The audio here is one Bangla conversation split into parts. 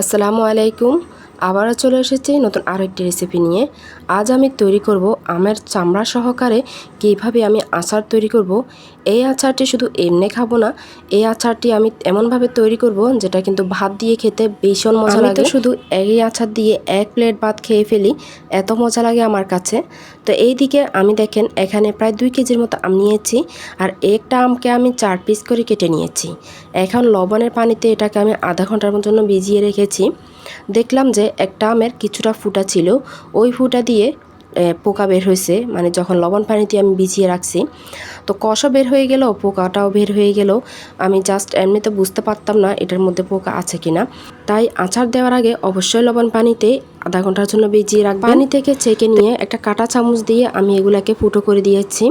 আসসালামু আলাইকুম। আবারও চলে এসেছি নতুন আরেকটি রেসিপি নিয়ে। আজ আমি তৈরি করব আমের চামড়া সহকারে কীভাবে আমি আচার তৈরি করব। এই আচারটি শুধু এমনি খাব না এই আচারটি আমি এমনভাবে তৈরি করব যেটা কিন্তু ভাত দিয়ে খেতে ভীষণ মজা লাগে। শুধু এই আচার দিয়ে এক প্লেট ভাত খেয়ে ফেলি এত মজা লাগে আমার কাছে। তো এই দিকে আমি দেখেন এখানে প্রায় দুই কেজির মতো আম নিয়েছি আর একটা আমকে আমি চার পিস করে কেটে নিয়েছি। এখন লবণের পানিতে এটাকে আমি আধা ঘণ্টার জন্য ভিজিয়ে রেখেছি। দেখলাম যে একটা আমের কিছুটা ফুটা ছিল, ওই ফুটা দিয়ে পোকা বের হয়েছে। মানে যখন লবণ পানিতে আমি ভিজিয়ে রাখছি, তো কষা বের হয়ে গেল, পোকাটাও বের হয়ে গেল। আমি জাস্ট এমনিতে বুঝতে পারতাম না এটার মধ্যে পোকা আছে কিনা। তাই আচার দেওয়ার আগে অবশ্যই লবণ পানিতে আধা ঘণ্টার জন্য ভিজিয়ে রাখবেন। পানি থেকে ছেঁকে নিয়ে একটা কাঁটা চামচ দিয়ে আমি এগুলাকে ফুটো করে দিয়েছি।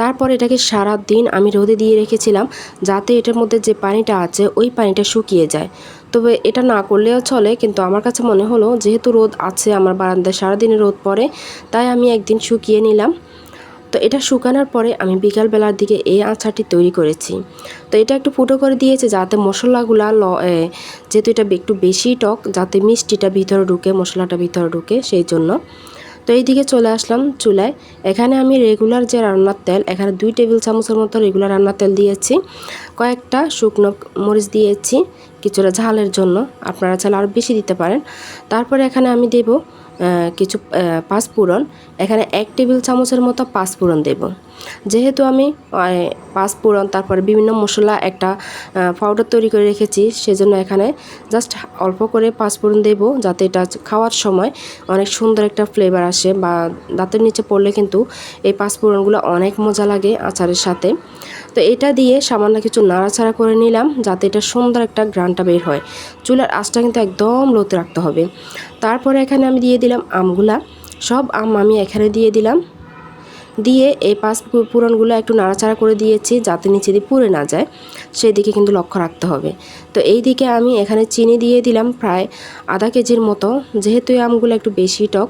তারপর এটাকে সারা দিন আমি রোদে দিয়ে রেখেছিলাম, যাতে এটার মধ্যে যে পানিটা আছে, ওই পানিটা শুকিয়ে যায়। তবে এটা না করলেও চলে, কিন্তু আমার কাছে মনে হলো যেহেতু রোদ আছে, আমার বারান্দায় সারাদিনে রোদ পড়ে, তাই আমি একদিন শুকিয়ে নিলাম। তো এটা শুকানোর পরে আমি বিকালবেলার দিকে এই আচারটি তৈরি করেছি। তো এটা একটু ফুটো করে দিয়েছে যাতে মশলাগুলা ল যেহেতু এটা একটু বেশি টক, যাতে মিষ্টিটা ভিতরে ঢুকে, মশলাটা ভিতরে ঢুকে, সেই জন্য। তো এইদিকে চলে আসলাম চুলায়। এখানে আমি রেগুলার যে রান্নার তেল, এখানে দুই টেবিল চামচের মতো রেগুলার রান্নার তেল দিয়েছি। কয়েকটা শুকনো মরিচ দিয়েছি কিছুটা ঝালের জন্য, আপনারা চাল আরও বেশি দিতে পারেন। তারপরে এখানে আমি দেব কিছু পাঁচফোড়ন এখানে এক টেবিল চামচের মতো পাঁচফোড়ন দেব। যেহেতু আমি পাঁচফোড়ন তারপরে বিভিন্ন মশলা, একটা পাউডার তৈরি করে রেখেছি, সেজন্য এখানে জাস্ট অল্প করে পাঁচফোড়ন দেব, যাতে এটা খাওয়ার সময় অনেক সুন্দর একটা ফ্লেভার আসে বা দাঁতের নিচে পড়লে কিন্তু এই পাঁচফোড়নগুলো অনেক মজা লাগে আচারের সাথে। তো এটা দিয়ে সামান্য কিছু নাড়াচাড়া করে নিলাম, যাতে এটা সুন্দর একটা গ্রানটা বের হয়। চুলার আঁচটা কিন্তু একদম লোতে রাখতে হবে। তারপরে এখানে আমি দিয়ে দিলাম আমগুলা। সব আম আমি এখানে দিয়ে দিলাম। দিয়ে এই পাঁচ পুরনগুলো একটু নাড়াচাড়া করে দিয়েছি যাতে নিচে দিয়ে পুড়ে না যায়। সেই দিকে কিন্তু লক্ষ্য রাখতে হবে। তো এই দিকে আমি এখানে চিনি দিয়ে দিলাম প্রায় আধা কেজির মতো, যেহেতু এই আমগুলো একটু বেশি টক।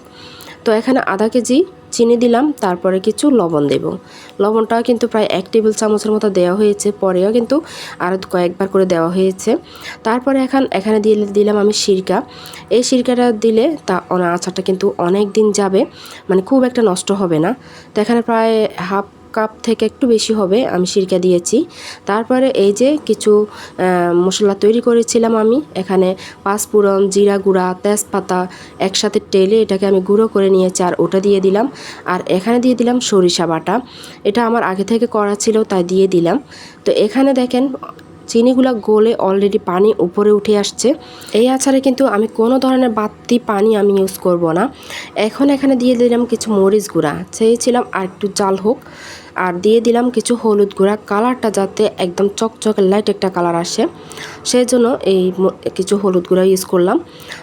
তো এখানে আধা কেজি চিনি দিলাম, তারপরে কিছু লবণ দেব। লবণটাও কিন্তু প্রায় এক টেবিল চামচের মতো দেওয়া হয়েছে, পরেও কিন্তু আরও কয়েকবার করে দেওয়া হয়েছে। তারপরে এখন এখানে দিয়ে দিলাম আমি সিরকা। এই সিরকাটা দিলে তা আচারটা কিন্তু অনেক দিন যাবে মানে খুব একটা নষ্ট হবে না। তো এখানে প্রায় হাফ কাপ থেকে একটু বেশি হবে, আমি সিরকা দিয়েছি। তারপরে এই যে কিছু মশলা তৈরি করেছিলাম আমি, এখানে পাঁচফোড়ন জিরা গুঁড়া, তেজপাতা একসাথে টেলে এটাকে আমি গুঁড়ো করে নিয়েছি আর ওটা দিয়ে দিলাম। আর এখানে দিয়ে দিলাম সরিষা বাটা। এটা আমার আগে থেকে করা ছিল, তাই দিয়ে দিলাম। তো এখানে দেখেন চিনিগুলো গলে অলরেডি পানি উপরে উঠে আসছে। এই আচারে কিন্তু আমি কোনো ধরনের বাড়তি পানি আমি ইউজ করব না। এখন এখানে দিয়ে দিলাম কিছু মরিচ গুঁড়া। চেয়েছিলাম আর একটু জাল হোক। আর দিয়ে দিলাম কিছু হলুদ গুঁড়া। কালারটা যাতে একদম চকচকে লাইট একটা কালার আসে। সেই জন্য এই কিছু হলুদ গুঁড়া ইউজ করলাম।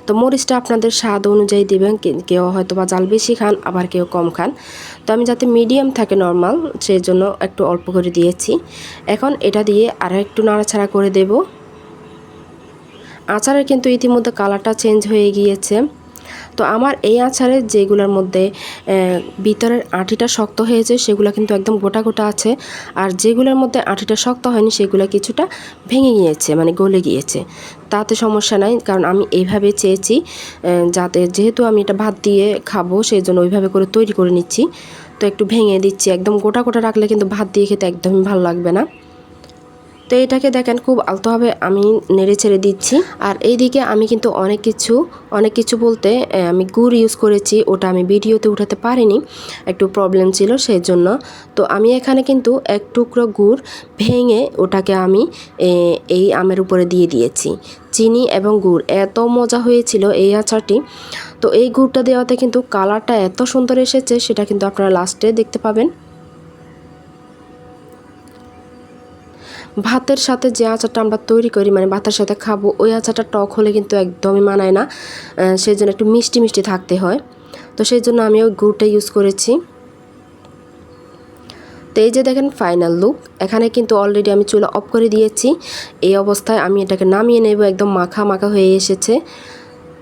তো মরিচটা আপনাদের স্বাদ অনুযায়ী দেবেন। কেউ হয়তো বা জাল বেশি খান, আবার কেউ কম খান। তো আমি যাতে মিডিয়াম থাকে নর্মাল সেই জন্য একটু অল্প করে দিয়েছি। এখন এটা দিয়ে আর একটু নাড়াছাড়া করে দেব। আচারের কিন্তু ইতিমধ্যে কালারটা চেঞ্জ হয়ে গিয়েছে। তো আমার এই আচারে যেগুলোর মধ্যে ভিতরের আঁটিটা শক্ত হয়েছে, সেগুলো কিন্তু একদম গোটা গোটা আছে, আর যেগুলোর মধ্যে আঁটিটা শক্ত হয়নি, সেগুলো কিছুটা ভেঙে গিয়েছে মানে গলে গিয়েছে। তাতে সমস্যা নাই, কারণ আমি এইভাবে চেয়েছি যাতে যেহেতু আমি এটা ভাত দিয়ে খাব সেই জন্য ওইভাবে করে তৈরি করে নিচ্ছি। তো একটু ভেঙে দিচ্ছি, একদম গোটা গোটা রাখলে কিন্তু ভাত দিয়ে খেতে একদমই ভালো লাগবে না। তো এটাকে দেখেন খুব আলতোভাবে আমি নেড়ে ছেড়ে দিচ্ছি। আর এইদিকে আমি কিন্তু অনেক কিছু অনেক কিছু বলতে আমি গুড় ইউজ করেছি, ওটা আমি ভিডিওতে উঠাতে পারিনি, একটু প্রবলেম ছিল সেই জন্য তো আমি এখানে কিন্তু এক টুকরো গুড় ভেঙে ওটাকে আমি এই আমের উপরে দিয়ে দিয়েছি, চিনি এবং গুড়। এত মজা হয়েছিল এই আচারটি। তো এই গুড়টা দেওয়াতে কিন্তু কালারটা এত সুন্দর এসেছে, সেটা কিন্তু আপনারা লাস্টে দেখতে পাবেন। ভাতের সাথে যে আচারটা আমরা তৈরি করি মানে ভাতের সাথে খাব, ওই আচারটা টক হলে কিন্তু একদমই মানায় না। সেই জন্য একটু মিষ্টি মিষ্টি থাকতে হয়। তো সেই জন্য আমি ওই গুড়টা ইউজ করেছি। তো এই যে দেখেন ফাইনাল লুক এখানে কিন্তু অলরেডি আমি চুলা অফ করে দিয়েছি। এই অবস্থায় আমি এটাকে নামিয়ে নেব, একদম মাখা মাখা হয়ে এসেছে।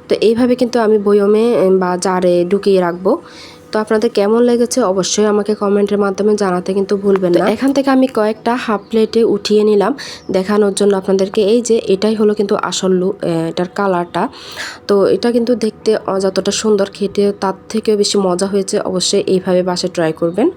তো এইভাবে কিন্তু আমি বয়মে বা জারে ঢুকিয়ে রাখব। তো আপনাদের কেমন লেগেছে অবশ্যই আমাকে কমেন্টের মাধ্যমে জানাতে কিন্তু ভুলবেন না। এখান থেকে আমি কয়েকটা হাফ প্লেটে উঠিয়ে নিলাম দেখানোর জন্য আপনাদেরকে। এই যে এটাই হলো কিন্তু আসল লু এটার কালারটা। তো এটা কিন্তু দেখতে যতটা সুন্দর খেতে তার থেকেও বেশি মজা হয়েছে। অবশ্যই এইভাবে বাসে ট্রাই করবেন।